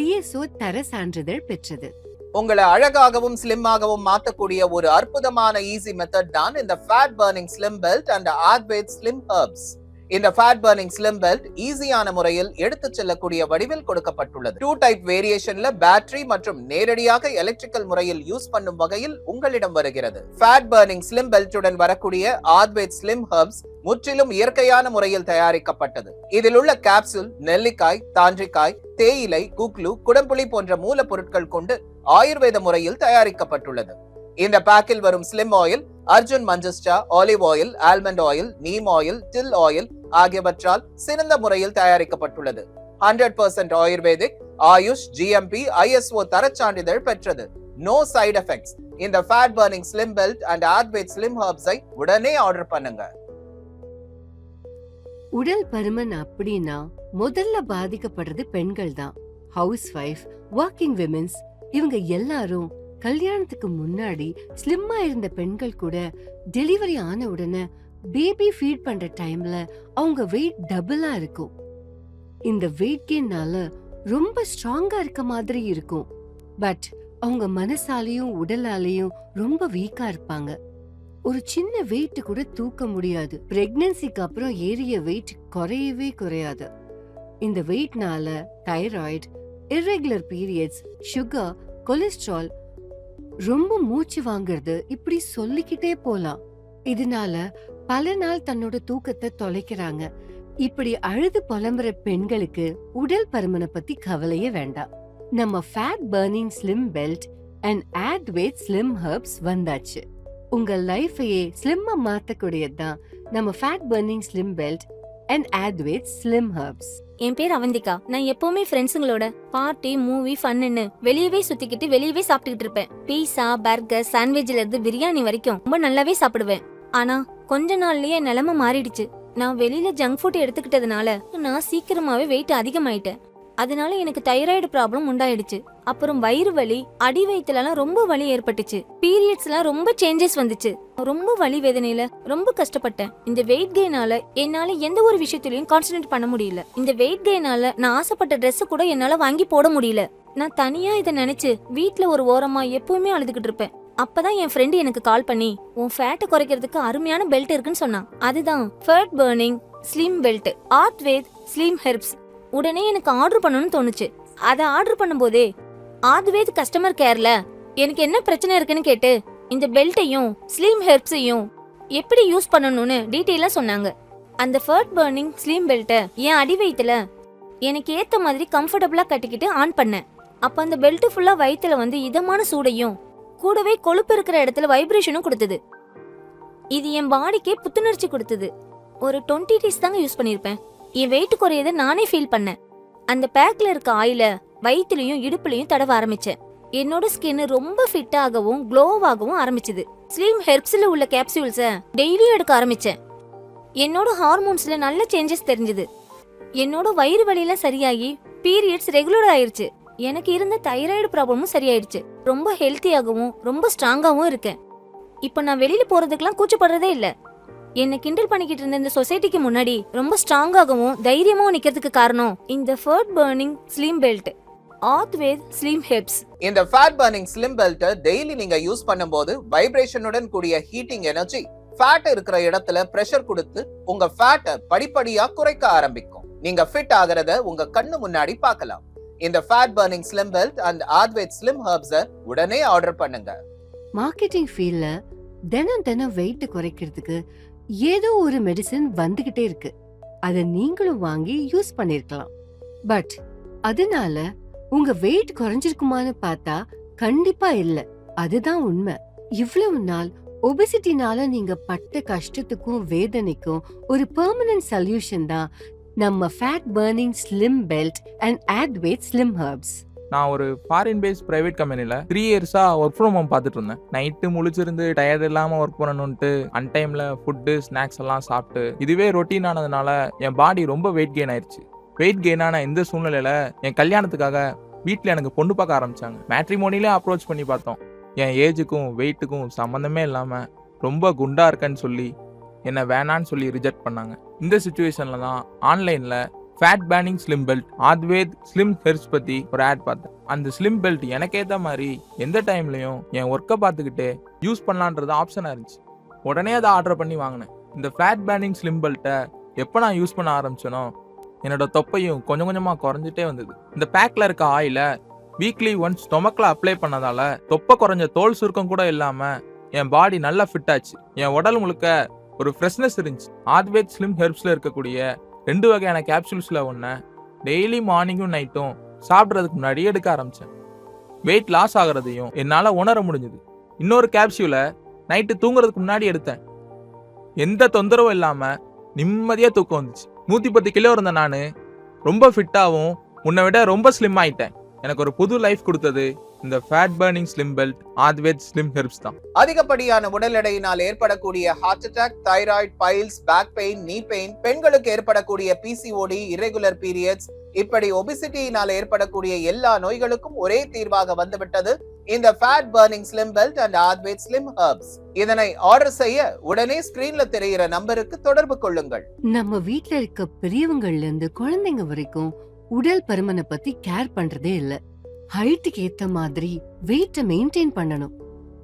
ISO தர சான்றிதழ் பெற்றது. உங்களை அழகாகவும் ஸ்லிம்மாகவும் மாத்தக்கூடிய ஒரு அற்புதமான ஈஸி மெத்தட் தான் இந்த fat burning slim belt and ஆட்வேட் slim herbs இந்த ஃபேட் பர்னிங் ஸ்லிம் பெல்ட் ஈஸியான முறையில் எடுத்துச் செல்லக்கூடிய வடிவில் கொடுக்கப்பட்டுள்ளது. டூ டைப் வேரியேஷன்ல பேட்டரி மற்றும் நேரடியாக எலக்ட்ரிக்கல் முறையில் யூஸ் பண்ணும் வகையில் உங்களிடம் வருகிறது. ஃபேட் பர்னிங் ஸ்லிம் பெல்ட்டுடன் வரக்கூடிய ஆத்வேத் ஸ்லிம் ஹர்ப்ஸ் முற்றிலும் இயற்கையான முறையில் தயாரிக்கப்பட்டது. இதில் உள்ள கேப்சூல் நெல்லிக்காய் தாண்டிக்காய் தேயிலை குக்லு குடம்புளி போன்ற மூலப்பொருட்கள் கொண்டு ஆயுர்வேத முறையில் தயாரிக்கப்பட்டுள்ளது. இந்த பேக்கில் வரும் slim oil Arjun மஞ்சஸ்டா olive oil almond oil neem oil til oil ஆகியவற்றால் சிறந்த முறையில் தயாரிக்கப்பட்டுள்ளது. Hundred percent ayurvedic AYUSH GMP ISO தரச் சான்றிதழ் பெற்றது. நோ சைடு எஃபெக்ட்ஸ் இந்த fat burning slim belt and ஆட்வேட் slim ஹர்ப்ஸை உடனே ஆர்டர் பண்ணுங்க. உடல் பருமன் அப்படின்னா முதல்ல பாதிக்கப்படுறது பெண்கள் தான் ஹவுஸ் ஒய்ஃப் ஒர்க்கிங் விமென்ஸ் இவங்க எல்லாரும் கல்யாணத்துக்கு முன்னாடி ஸ்லிம்மா இருந்த பெண்கள் கூட டெலிவரி ஆன உடனே பேபி ஃபீட் பண்ற டைம்ல அவங்க வெயிட் டபுளா இருக்கும். இந்த வெயிட் கெயின்னால ரொம்ப ஸ்ட்ராங்கா இருக்க மாதிரி இருக்கும். பட் அவங்க மனசாலையும் உடலாலையும் ரொம்ப வீக்கா இருப்பாங்க. ஒரு சின்ன வெயிட் கூட தூக்க முடியாது. பிரெக்னன்சிக்கு அப்புறம் ஏறிய வெயிட் குறையவே குறையாது. இந்த வெயிட்னால thyroid irregular periods sugar cholesterol ரொம்ப மூச்சு வாங்குறது இப்படி சொல்லிக்கிட்டே போலாம். இதனால பல நாள் தன்னோட தூக்கத்தை தொலைக்கிறாங்க. இப்படி அழுது புலம்புற பெண்களுக்கு உடல் பருமனை பத்தி கவலையே வேண்டாம். நம்ம fat burning slim belt and add wait slim herbs வந்தாச்சு. உங்க லைஃபையே ஸ்லிம்மா மாத்தக்கூடியதுதான் நம்ம fat burning slim belt and add with slim herbs என் பேர் அவந்திகா. நான் எப்பவுமே ஃப்ரெண்ட்ஸுங்களோட பார்ட்டி மூவி ஃபன்னு வெளியவே சுத்திக்கிட்டு வெளியவே சாப்பிட்டுக்கிட்டு இருப்பேன். பீஸா பர்கர் சாண்ட்விச்ல இருந்து பிரியாணி வரைக்கும் ரொம்ப நல்லாவே சாப்பிடுவேன். ஆனா கொஞ்ச நாள்லயே நிலைமை மாறிடுச்சு. நான் வெளியில ஜங்க் ஃபுட் எடுத்துக்கிட்டதுனால நான் சீக்கிரமாவே வெயிட் அதிகமாயிட்டேன். அதனால எனக்கு தைராய்டு ப்ராப்ளம் உண்டாயிடுச்சு. அப்புறம் வயிறு வலி அடி வயிற்றுலலாம் ரொம்ப வலி ஏற்பட்டுச்சு. பீரியட்ஸ்லாம் ரொம்ப சேஞ்சஸ் வந்துச்சு. ரொம்ப வலி வேதனையில ரொம்ப கஷ்டப்பட்டேன். இந்த வெயிட் கெயினால என்னால எந்த ஒரு விஷயத்திலயும் கான்சென்ட்ரேட் பண்ண முடியல. இந்த வெயிட் கெயினால நான் ஆசைப்பட்ட ட்ரெஸ் கூட என்னால வாங்கி போட முடியல. நான் தனியா இதை நினைச்சு வீட்டுல ஒரு ஓரமா எப்பவுமே அழுதுகிட்டு இருப்பேன். அப்பதான் என் ஃப்ரெண்டு எனக்கு கால் பண்ணி உன் ஃபேட்டை குறைக்கிறதுக்கு அருமையான பெல்ட் இருக்குன்னு சொன்னான். அதுதான் fat burning slim belt art Ved slim herbs உடனே எனக்கு ஆர்டர் பண்ணணும்னு தோணுச்சு. அதை ஆர்டர் பண்ணும்போதே ஆதுவேத் கஸ்டமர் கேர்ல எனக்கு என்ன பிரச்சனை இருக்குன்னு கேட்டு இந்த பெல்ட்டையும் ஸ்லீம் ஹெர்ப்ஸையும் எப்படி யூஸ் பண்ணணும்னு டீட்டெயிலா சொன்னாங்க. அந்த ஃபர்ட் பர்னிங் ஸ்லீம் பெல்ட்டை என் அடி வயிற்றுல எனக்கு ஏத்த மாதிரி கம்ஃபர்டபுளா கட்டிக்கிட்டு ஆன் பண்ணேன். அப்ப அந்த பெல்ட் ஃபுல்லா வயிற்றுல வந்து இதமான சூடையும் கூடவே கொழுப்பு இருக்கிற இடத்துல வைப்ரேஷனும் கொடுத்தது. இது என் பாடிக்கே புத்துணர்ச்சி கொடுத்தது. ஒரு டுவெண்ட்டி டேஸ் தாங்க யூஸ் பண்ணிருப்பேன். என் வெயிட் குறையதை நானே ஃபீல் பண்ணேன். அந்த பேக்ல இருக்க ஆயில வயிற்றுலயும் இடுப்புலயும் தடவ ஆரம்பிச்சேன். என்னோட ஸ்கின் ரொம்ப ஃபிட் ஆகவும் க்ளோவாகவும் ஆரம்பிச்சது. ஸ்லீம் ஹெர்ப்ஸ்ல உள்ள கேப்சூல்ஸ டெய்லியும் எடுக்க ஆரம்பிச்சேன். என்னோட ஹார்மோன்ஸ்ல நல்ல சேஞ்சஸ் தெரிஞ்சது. என்னோட வயிறு வலியெல்லாம் சரியாகி பீரியட்ஸ் ரெகுலர் ஆயிருச்சு. எனக்கு இருந்த தைராய்டு ப்ராப்ளமும் சரியாயிடுச்சு. ரொம்ப ஹெல்த்தியாகவும் ரொம்ப ஸ்ட்ராங்காகவும் இருக்கேன். இப்போ நான் வெளியில போறதுக்கெல்லாம் கூச்சப்படுறதே இல்லை. என்னை கிண்டல் பண்ணிக்கிட்டு இருந்த இந்த சொசைட்டிக்கு முன்னாடி ரொம்ப ஸ்ட்ராங்காகவும் தைரியமாவும் நிக்கிறதுக்கு காரணம் இந்த fat burning slim belt ஆத்வேத் slim herbs இந்த ஃபேட் பர்னிங் ஸ்லிம் பெல்ட்டை டெய்லி நீங்க யூஸ் பண்ணும்போது வைப்ரேஷனுடன் கூடிய ஹீட்டிங் எனர்ஜி ஃபேட் இருக்கிற இடத்துல பிரஷர் கொடுத்து உங்க ஃபேட்டை படிப்படியா குறைக்க ஆரம்பிக்கும். நீங்க ஃபிட் ஆகிறத உங்க கண்ணு முன்னாடி பார்க்கலாம். இந்த fat burning slim belt and ஆத்வைட் slim ஹர்ப்ஸ உடனே ஆர்டர் பண்ணுங்க. மார்க்கெட்டிங் ஃபீல்ட்ல தினம் தினம் வெயிட் குறைக்கிறதுக்கு ஏதோ ஒரு மெடிசன் வந்துகிட்டே இருக்கு. அத நீங்களும் வாங்கி யூஸ் பண்ணிருக்கலாம். பட் அதனால உங்க வெயிட் குறைஞ்சிருக்குமான்னு பார்த்தா கண்டிப்பா இல்ல. அதுதான் உண்மை. இவ்வளவு நாள் ஒபிசிட்டினால நீங்க பட்ட கஷ்டத்துக்கும் வேதனைக்கும் ஒரு பெர்மனன்ட் சொல்யூஷன் தான் நம்ம fat burning slim belt and add wait slim herbs நான் ஒரு ஃபாரின் பேஸ் பிரைவேட் கம்பெனியில் த்ரீ இயர்ஸாக ஒர்க் ஃப்ரம் ஹோம் பார்த்துட்டு இருந்தேன் நைட்டு முழிச்சிருந்து டயர்ட் இல்லாமல் ஒர்க் பண்ணணுன்ட்டு அன்டைமில் ஃபுட்டு ஸ்நாக்ஸ் எல்லாம் சாப்பிட்டு இதுவே ரொட்டீன் ஆனதுனால என் பாடி ரொம்ப வெயிட் கெயின் ஆயிடுச்சு வெயிட் கெயினான இந்த சூழ்நிலையில் என் கல்யாணத்துக்காக வீட்டில் எனக்கு பொண்ணு பார்க்க ஆரம்பித்தாங்க மேட்ரிமோனிலே அப்ரோச் பண்ணி பார்த்தோம். என் ஏஜுக்கும் வெயிட்டுக்கும் சம்மந்தமே இல்லாமல் ரொம்ப குண்டாக இருக்கேன்னு சொல்லி என்னை வேணான்னு சொல்லி ரிஜெக்ட் பண்ணாங்க. இந்த சுச்சுவேஷனில் தான் ஆன்லைனில் fat burning slim belt Aadved slim herbs பற்றி ஒரு ஆட் பார்த்தேன். அந்த ஸ்லிம் பெல்ட் எனக்கு ஏற்ற மாதிரி எந்த டைம்லையும் என் ஒர்க்கை பார்த்துக்கிட்டு யூஸ் பண்ணலான்றது ஆப்ஷனாக இருந்துச்சு. உடனே அதை ஆர்டர் பண்ணி வாங்கினேன். இந்த ஃபேட் பேனிங் ஸ்லிம் பெல்ட்டை எப்போ நான் யூஸ் பண்ண ஆரம்பிச்சேனோ என்னோட தொப்பையும் கொஞ்சம் கொஞ்சமாக குறைஞ்சிட்டே வந்தது. இந்த பேக்கில் இருக்க ஆயிலை வீக்லி ஒன்ஸ் ஸ்டொமக்கில் அப்ளை பண்ணதால தொப்பை குறைஞ்ச தோல் சுருக்கம் கூட இல்லாமல் என் பாடி நல்லா ஃபிட் ஆச்சு. என் உடல் முழுக்க ஒரு ஃப்ரெஷ்னஸ் இருந்துச்சு. ஆத்வேத் ஸ்லிம் ஹெர்ப்ஸில் இருக்கக்கூடிய ரெண்டு வகையான கேப்சூல்ஸில் ஒன்று டெய்லி மார்னிங்கும் நைட்டும் சாப்பிட்றதுக்கு முன்னாடி எடுக்க ஆரம்பித்தேன் வெயிட் லாஸ் ஆகிறதையும் என்னால் உணர முடிஞ்சுது. இன்னொரு கேப்சூலை நைட்டு தூங்குறதுக்கு முன்னாடி எடுத்தேன். எந்த தொந்தரவும் இல்லாமல் நிம்மதியாக தூக்கம் வந்துச்சு. நூற்றி பத்து கிலோ இருந்த நான். ரொம்ப ஃபிட்டாகவும் உன்னை விட ரொம்ப ஸ்லிம் ஆயிட்டேன். எனக்கு ஒரு புது லைஃப் கொடுத்தது இந்த fat burning slim belt ஆத்வேத் slim herbs தான். அதிகப்படியான உடல் எடையினால் ஏற்படக்கூடிய heart attack thyroid piles back pain knee pain பெண்களுக்கு ஏற்படக்கூடிய பிசிஓடி irregular பீரியட்ஸ் இப்படி ஒபிசிட்டியினால் ஏற்படக்கூடிய எல்லா நோய்களுக்கும் ஒரே தீர்வாக வந்துவிட்டது இந்த fat burning slim belt and ஆத்வேட் slim herbs இதனை ஆர்டர் செய்ய உடனே ஸ்கிரீன்ல தெரிகிற நம்பருக்கு தொடர்பு கொள்ளுங்கள். நம்ம வீட்ல இருக்க பெரியவங்கள்ல இருந்து குழந்தைங்க வரைக்கும் உடல் பருமனை பத்தி கேர் பண்றதே இல்ல. ஹைட்டுக்கு ஏத்த மாதிரி வெயிட்ட மெயின்டைன் பண்ணணும்.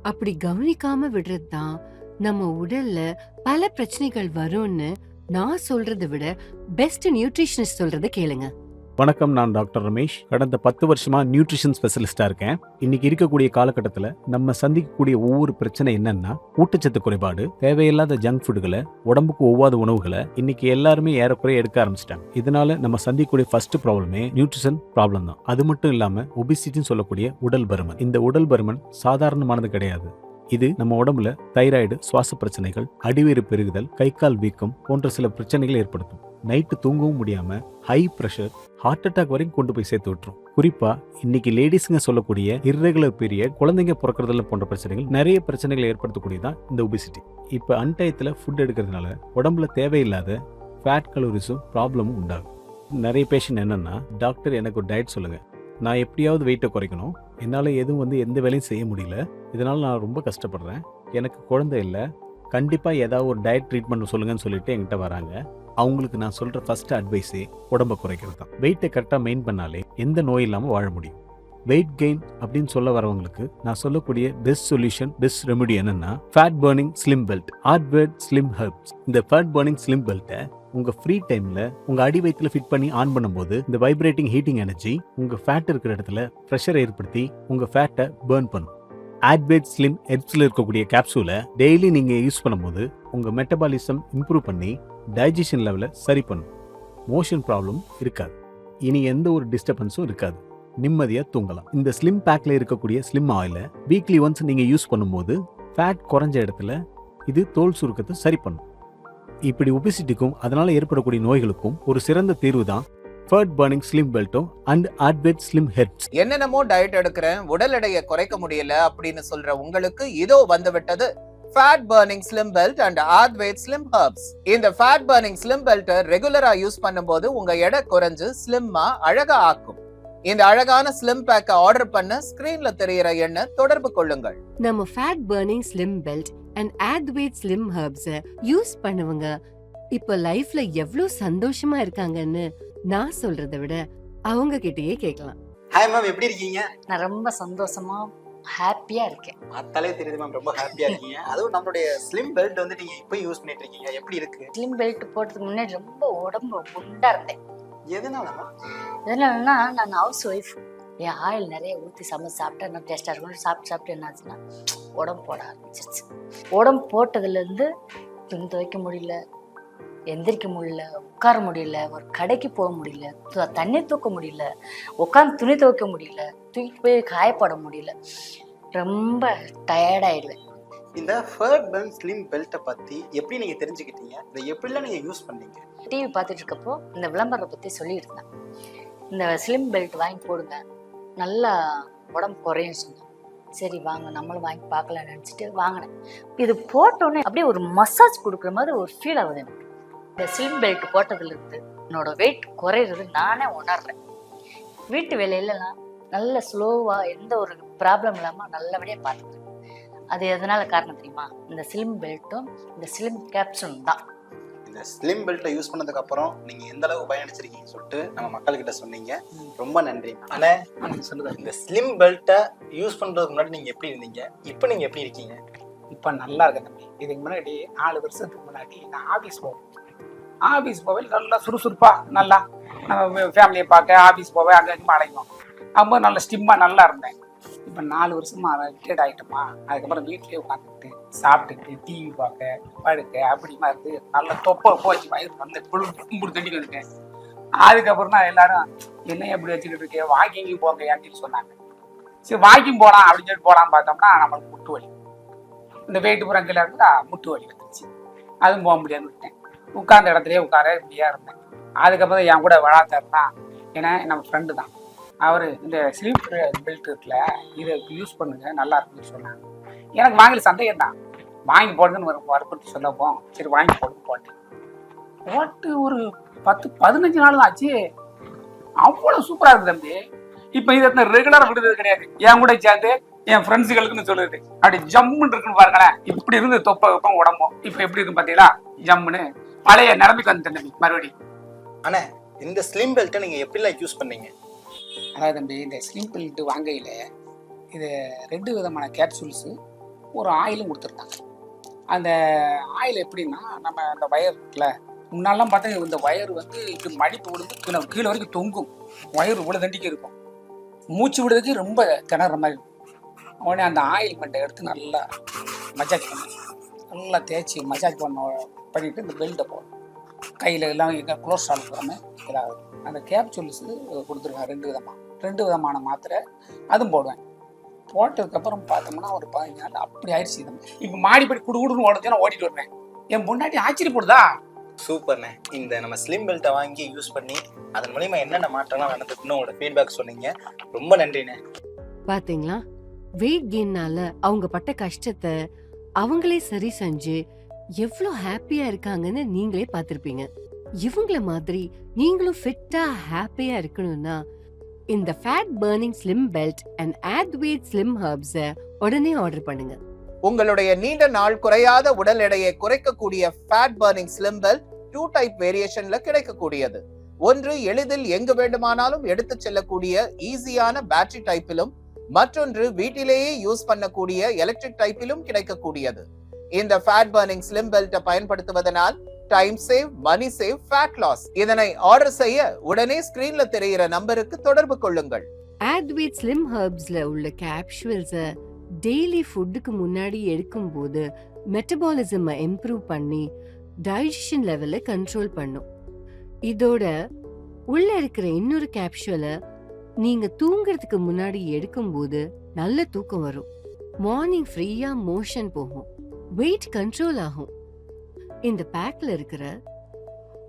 அப்படி கவனிக்காம விடுறது தான் நம்ம உடல்ல பல பிரச்சனைகள் வரும்னு நான் சொல்றதை விட பெஸ்ட் நியூட்ரிஷனிஸ்ட் சொல்றத கேளுங்க. வணக்கம் நான் டாக்டர் ரமேஷ். கடந்த பத்து வருஷமா நியூட்ரிஷன் ஸ்பெஷலிஸ்டா இருக்கேன். இன்னைக்கு இருக்கக்கூடிய காலகட்டத்தில் நம்ம சந்திக்கக்கூடிய ஒவ்வொரு பிரச்சனை என்னன்னா ஊட்டச்சத்து குறைபாடு தேவையில்லாத ஜங்க் ஃபுட்டுகளை உடம்புக்கு ஒவ்வாத உணவுகளை இன்னைக்கு எல்லாருமே ஏறக்குறைய எடுக்க ஆரம்பிச்சிட்டாங்க. இதனால நம்ம சந்திக்கக்கூடிய ஃபர்ஸ்ட் ப்ராப்ளமே நியூட்ரிஷன் ப்ராப்ளம் தான். அது மட்டும் இல்லாம ஒபிசிட்டின்னு சொல்லக்கூடிய உடல் பருமன். இந்த உடல் பருமன் சாதாரணமானது கிடையாது. இது நம்ம உடம்புல தைராய்டு சுவாச பிரச்சனைகள் அடிவேறு பெருகுதல் கை கால் வீக்கம் போன்ற சில பிரச்சனைகளை ஏற்படுத்தும். நைட்டு தூங்கவும் முடியாம ஹை ப்ரெஷர் ஹார்ட் அட்டாக் வரைக்கும் கொண்டு போய் சேர்த்து விட்டுரும். குறிப்பா இன்னைக்கு லேடிஸுங்க சொல்லக்கூடிய இர்ரெகுலர் பீரியட் குழந்தைங்க பிறக்கிறதுல போன்ற பிரச்சனைகள் நிறைய பிரச்சனைகளை ஏற்படுத்தக்கூடியதான் இந்த ஒபிசிட்டி இப்போ அன்டயத்தில் ஃபுட் எடுக்கிறதுனால உடம்புல தேவையில்லாத ஃபேட் கலோரிஸும் ப்ராப்ளமும் உண்டாகும். நிறைய பேஷண்ட் என்னன்னா டாக்டர் எனக்கு ஒரு டயட் சொல்லுங்க. நான் எப்படியாவது வெயிட்டை குறைக்கணும். என்னால் எதுவும் வந்து எந்த வேலையும் செய்ய முடியல. இதனால் நான் ரொம்ப கஷ்டப்படுறேன். எனக்கு குழந்தை இல்லை. கண்டிப்பாக ஏதாவது ஒரு டயட் ட்ரீட்மெண்ட் சொல்லுங்கன்னு சொல்லிட்டு என்கிட்ட வராங்க. அவங்களுக்கு நான் சொல்கிற ஃபஸ்ட்டு அட்வைஸே உடம்ப குறைக்கிறது தான். வெயிட்டை கரெக்டாக மெயின் பண்ணாலே எந்த நோய் இல்லாமல் வாழ முடியும். வெயிட் கெயின் அப்படின்னு சொல்ல வரவங்களுக்கு நான் சொல்லக்கூடிய பெஸ்ட் சொல்யூஷன் பெஸ்ட் ரெமெடி என்னன்னா ஃபேட் பர்னிங் ஸ்லிம் பெல்ட் ஆர்ட்வேர்ட் ஸ்லிம் ஹெர்ப்ஸ் இந்த ஃபேட் பர்னிங் ஸ்லிம் பெல்ட்டை உங்க ஃப்ரீ டைம்ல உங்க அடி வயிற்றுல ஃபிட் பண்ணி ஆன் பண்ணும்போது இந்த வைப்ரேட்டிங் ஹீட்டிங் எனர்ஜி உங்க ஃபேட் இருக்கிற இடத்துல ப்ரெஷர் ஏற்படுத்தி உங்க ஃபேட்டை பேர்ன் பண்ணும். ஆட்வேட் ஸ்லிம் ஹெர்ப்ஸில் இருக்கக்கூடிய கேப்சூலை டெய்லி நீங்க யூஸ் பண்ணும்போது உங்க மெட்டபாலிசம் இம்ப்ரூவ் பண்ணி டைஜஷன் லெவலை சரி பண்ணும். மோஷன் ப்ராப்ளம் இருக்காது. இனி எந்த ஒரு டிஸ்டர்பன்ஸும் இருக்காது. நிம்மதியாக தூங்கலாம். இந்த ஸ்லிம் பேக்கில் இருக்கக்கூடிய ஸ்லிம் ஆயிலை வீக்லி ஒன்ஸ் நீங்கள் யூஸ் பண்ணும்போது ஃபேட் குறைஞ்ச இடத்துல இது தோல் சுருக்கத்தை சரி பண்ணும். இப்படி ஒபிசிட்டிக்கும் அதனால் ஏற்படக்கூடிய நோய்களுக்கும் ஒரு சிறந்த தீர்வு தான் ஃபர்ட் பர்னிங் ஸ்லிம் பெல்ட்டும் அண்ட் ஆட்வெட் ஸ்லிம் ஹெர்ப்ஸ் என்னென்னமோ டயட் எடுக்கிறேன் உடல் எடையை குறைக்க முடியல அப்படின்னு சொல்ற உங்களுக்கு இதோ வந்துவிட்டது fat burning slim belt and ஆத்வேட் slim herbs இந்த ஃபேட் பர்னிங் ஸ்லிம் பெல்ட்டை ரெகுலரா யூஸ் பண்ணும்போது உங்க எடை குறைஞ்சு ஸ்லிம்மா அழகா ஆக்கும். இந்த அழகான ஸ்லிம் பேக்கை ஆர்டர் பண்ண ஸ்கிரீன்ல தெரியிற எண்ணை தொடர்பு கொள்ளுங்கள். நம்ம fat burning slim belt and ஆத்வேட் slim ஹர்ப்ஸ யூஸ் பண்ணுவங்க. இப்ப லைஃப்ல எவ்வளவு சந்தோஷமா இருக்காங்கன்னு நான் சொல்றதை விட அவங்க கிட்டயே கேட்கலாம். ஹாய் மேம் எப்படி இருக்கீங்க? நான் ரொம்ப சந்தோஷமா ஹாப்பியா இருக்கேன். பார்த்தாலே தெரியுது மேம் ரொம்ப ஹாப்பியா இருக்கீங்க. அதுவும் நம்மளுடைய ஸ்லிம் பெல்ட் வந்து நீங்க இப்போ யூஸ் பண்ணிட்டு இருக்கீங்க. எப்படி இருக்கு? ஸ்லிம் பெல்ட் போட்டதுக்கு முன்னாடி ரொம்ப உடம்பு குண்டா இருந்தேன். எதனால மேம் இதனாலனா நான் ஹவுஸ் ஒய்ஃப் என் ஆயில் நிறைய ஊற்றி சமைச்சு சாப்பிட்டா நான் டேஸ்ட்டாக இருக்கணும் சாப்பிட்டு சாப்பிட்டு என்னாச்சுன்னா உடம்பு போட ஆரம்பிச்சிருச்சு. உடம்பு போட்டதுலேருந்து துணி துவைக்க முடியல எந்திரிக்க முடியல உட்கார முடியல ஒரு கடைக்கு போக முடியல தண்ணி தூக்க முடியல உட்காந்து துணி துவைக்க முடியல தூக்கி போய் காயப்பட முடியல. ரொம்ப டயர்டாயிடுவேன் இந்த ஃபர்ட் பெல் ஸ்லிம் பெல்ட்டை பத்தி எப்படி நீங்க தெரிஞ்சுக்கிட்டீங்க? இதை எப்படிலாம் நீங்க யூஸ் பண்ணீங்க? டிவி பார்த்துட்டு இருக்கப்போ இந்த விளம்பரம் பற்றி சொல்லியிருந்தேன். இந்த ஸ்லிம் பெல்ட் வாங்கி போடுங்க. நல்லா உடம்பு குறையும் சொன்னேன் சரி வாங்க. நம்மளும் வாங்கி பார்க்கலாம்னு நினச்சிட்டு வாங்கினேன். இது போட்டோன்னே அப்படியே ஒரு மசாஜ் கொடுக்குற மாதிரி ஒரு ஃபீல் ஆகுது எனக்கு. இந்த ஸ்லிம் பெல்ட் போட்டதுலேருந்து என்னோட வெயிட் குறையிறது நானே உணர்றேன். வீட்டு வேலையிலலாம் நல்ல ஸ்லோவாக எந்த ஒரு ப்ராப்ளம் இல்லாமல் நல்லபடியாக பார்த்துக்கிறேன் அது எதனால காரணம் தெரியுமா? இந்த ஸ்லிம் பெல்ட்டும் இந்த ஸ்லிம் கேப்சூலும் தான். இந்த ஸ்லிம் பெல்ட்டை யூஸ் பண்ணதுக்கு அப்புறம் நீங்க எந்த அளவு பயனடைச்சிருக்கீங்கன்னு சொல்லிட்டு நம்ம மக்கள்கிட்ட சொன்னீங்க. ரொம்ப நன்றி. அண்ணே சொல்லுங்க இந்த ஸ்லிம் பெல்ட்டை யூஸ் பண்றதுக்கு முன்னாடி நீங்க எப்படி இருந்தீங்க? இப்போ நீங்க எப்படி இருக்கீங்க? இப்ப நல்லா இருக்கேன் தம்பி. இதுக்கு முன்னாடி நாலு வருஷத்துக்கு முன்னாடி நான் ஆபீஸ் போவேன். ஆபீஸ் போவேன். நல்லா சுறுசுறுப்பா நல்லா. நம்ம ஃபேமிலியை பார்க்க ஆபீஸ் போவேன். அங்கே இங்கே அலைவோம். அப்போ நல்ல ஸ்டிம்மா நல்லா இருந்தேன். இப்போ நாலு வருஷமா ரிட்டையர்ட் ஆகிட்டோமா அதுக்கப்புறம் வீட்லேயே உட்காந்துட்டு சாப்பிட்டுட்டு டிவி பார்க்க படுக்க அப்படிமா இருந்து நல்ல தொப்பை போச்சு வயிறு வந்து கும்புடு தண்ணி வந்துட்டேன் அதுக்கப்புறம் தான் எல்லாரும் என்ன எப்படி வச்சுக்கிட்டு இருக்கேன் வாக்கிங்கும் போங்க ஏன்ட்டு சொன்னாங்க. சரி வாக்கிங் போகலாம் அப்படின்னு சொல்லிட்டு போகலான்னு பார்த்தோம்னா நம்மளுக்கு முட்டு வலி. இந்த வெயிட் புறம் கீழே இருந்தா முட்டு வலி வந்துருச்சு. அதுவும் போக முடியாதுன்னு விட்டேன் உட்கார்ந்த இடத்துலயே உட்கார இப்படியா இருந்தேன். அதுக்கப்புறம் என் கூட விளாத்தாருனா ஏன்னா நம்ம ஃப்ரெண்டு தான். அவர் இந்த ஸ்லீப் பெல்ட் இருக்குல்ல இதை யூஸ் பண்ணுங்க நல்லா இருக்குன்னு சொன்னாங்க. எனக்கு வாங்கல சந்தேகம் தான் வாங்கி போடுங்கன்னு ஒரு வற்புறுத்தி சொல்லப்போம் சரி வாங்கி போடுங்க போட்டேன். போட்டு ஒரு பத்து பதினஞ்சு நாள் தான் ஆச்சு அவ்வளோ சூப்பராக இருக்கு தம்பி. இப்போ இதை ரெகுலராக விடுறது கிடையாது. என் கூட சேர்ந்து என் ஃப்ரெண்ட்ஸுகளுக்குன்னு சொல்லுது. அப்படி ஜம்முன்னு இருக்குன்னு பாருங்களேன். இப்படி இருந்து தொப்பை வைப்போம் உடம்பும். இப்போ எப்படி இருக்கு பார்த்தீங்களா ஜம்முன்னு. பழைய நிரம்பிக்கு வந்து தம்பி மறுபடியும். அண்ணே இந்த ஸ்லிம் பெல்ட்டை நீங்கள் எப்படிலாம் யூஸ் பண்ணீங்க? அதாவது தம்பி இந்த ஸ்லிம் பில்ட்டு வாங்கையில் இது ரெண்டு விதமான கேப்சூல்ஸு ஒரு ஆயிலும் கொடுத்துருக்காங்க அந்த ஆயில் எப்படின்னா நம்ம அந்த வயர் முன்னாலாம் பார்த்தா இந்த ஒயர் வந்து இப்படி மடிப்பு விழுந்து கீழே கீழே வரைக்கும் தொங்கும். ஒயர் இவ்வளோ தண்டிக்கு இருக்கும். மூச்சு விடுறதுக்கு ரொம்ப திணற மாதிரி இருக்கும். உடனே அந்த ஆயில் மெட்டை எடுத்து நல்லா மஜாஜ் பண்ணணும் நல்லா தேய்ச்சி மசாஜ் பண்ண பண்ணிட்டு இந்த பெல்ட்டை போடணும். கையில் எல்லாம் எங்கே க்ளோஸ் ஆல் போகாமல் இதாகுது அந்த கேப்சூல்ஸ் கொடுத்துருக்காங்க ரெண்டு விதமாக ரெண்டு விதமான மாத்திரை அதுவும் போடுவேன். போட்டதுக்கப்புறம் பார்த்தோம்னா ஒரு பதினஞ்சு நாள் அப்படி ஆயிடுச்சு இப்போ மாடிப்படி குடு குடுன்னு ஓடுச்சுன்னா ஓடிட்டு வருவேன். என் பொண்டாட்டி ஆச்சரியப்படுதா? சூப்பர்ண்ணே. இந்த நம்ம ஸ்லிம் பெல்ட்டை வாங்கி யூஸ் பண்ணி அதன் மூலியமா என்னென்ன மாற்றம்லாம் நடந்துக்குன்னு உங்களோட ஃபீட்பேக் சொன்னீங்க. ரொம்ப நன்றிண்ணே. பாத்தீங்களா? வெயிட் கெயின்னால அவங்க பட்ட கஷ்டத்தை அவங்களே சரி செஞ்சு எவ்வளோ ஹாப்பியா இருக்காங்கன்னு நீங்களே பார்த்துருப்பீங்க. இவங்கள மாதிரி நீங்களும் ஃபிட்டா ஹாப்பியா இருக்கணும்னா இந்த fat burning slim belt and add wait slim ஹர்ப்ஸை உடனே ஆர்டர் பண்ணுங்க. உங்களுடைய நீண்ட நாள் குறையாத உடல் எடையை குறைக்கக்கூடிய fat burning slim belt two type வேரியேஷன்ல கிடைக்கக்கூடியது. ஒன்று எளிதில் எங்கு வேண்டுமானாலும் எடுத்துச் செல்லக்கூடிய ஈஸியான பேட்டரி டைப்பிலும் மற்றொன்று வீட்டிலேயே யூஸ் பண்ணக்கூடிய எலக்ட்ரிக் டைப்பிலும் கிடைக்கக்கூடியது. இந்த ஃபேட் பர்னிங் ஸ்லிம் பெல்ட்டை பயன்படுத்துவதனால் time save money save fat loss இதனை ஆர்டர் செய்ய உடனே ஸ்கிரீன்ல தெரிகிற நம்பருக்கு தொடர்பு கொள்ளுங்கள். ஆட் ஸ்லிம் ஹர்ப்ஸ்ல உள்ள கேப்சூல்ஸ டெய்லி ஃபுட்டுக்கு முன்னாடி எடுக்கும்போது மெட்டபாலிசம் இம்ப்ரூவ் பண்ணி டைஜஷன் லெவலை கண்ட்ரோல் பண்ணும். இதோட உள்ள இருக்கிற இன்னொரு கேப்சூலை நீங்க தூங்குறதுக்கு முன்னாடி எடுக்கும்போது நல்ல தூக்கம் வரும். மார்னிங் ஃப்ரீயா மோஷன் போகும். வெயிட் கண்ட்ரோல் ஆகும். இந்த பேக்ல இருக்கிற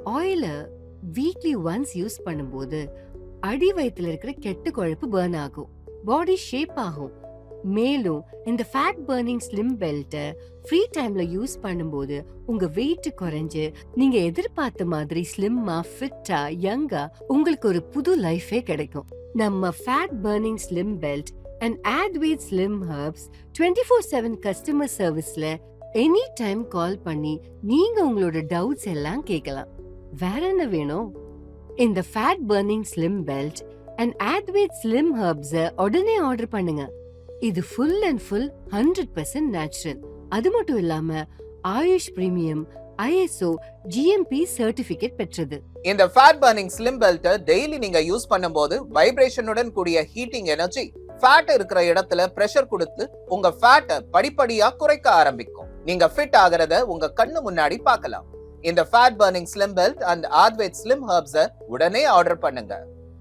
ஆயிலை வீக்லி ஒன்ஸ் யூஸ் பண்ணும்போது அடி வயிற்றுல இருக்கிற கெட்ட கொழுப்பு பேர்ன் ஆகும். பாடி ஷேப் ஆகும். மேலும் இந்த ஃபேட் பர்னிங் ஸ்லிம் பெல்ட்டை ஃப்ரீ டைம்ல யூஸ் பண்ணும்போது உங்க வெயிட் குறைஞ்சு நீங்க எதிர்பார்த்த மாதிரி ஸ்லிம்மா ஃபிட்டா யங்கா உங்களுக்கு ஒரு புது லைஃபே கிடைக்கும். நம்ம fat burning slim belt and add wait slim herbs twenty four seven customer சர்வீஸ்ல எனி டைம் கால் பண்ணி நீங்க உங்களோட டவுட்ஸ் எல்லாம் கேட்கலாம் வேற என்ன வேணும்? இந்த fat burning slim belt and ஆத்வேட் slim ஹர்ப்ஸ உடனே ஆர்டர் பண்ணுங்க. இது full and full hundred percent natural அது மட்டும் இல்லாம AYUSH premium ISO GMP certificate பெற்றது. இந்த ஃபேட் பர்னிங் ஸ்லிம் பெல்ட்டை டெய்லி நீங்க யூஸ் பண்ணும்போது வைப்ரேஷனுடன் கூடிய ஹீட்டிங் எனர்ஜி ஃபேட் இருக்கிற இடத்துல பிரஷர் கொடுத்து உங்க ஃபேட்டை படிப்படியா குறைக்க ஆரம்பிக்கும். நீங்க ஃபிட் ஆகிறத உங்க கண்ணு முன்னாடி பார்க்கலாம். இந்த fat burning slim belt and ஆத்வேத் slim ஹர்ப்ஸை உடனே ஆர்டர் பண்ணுங்க.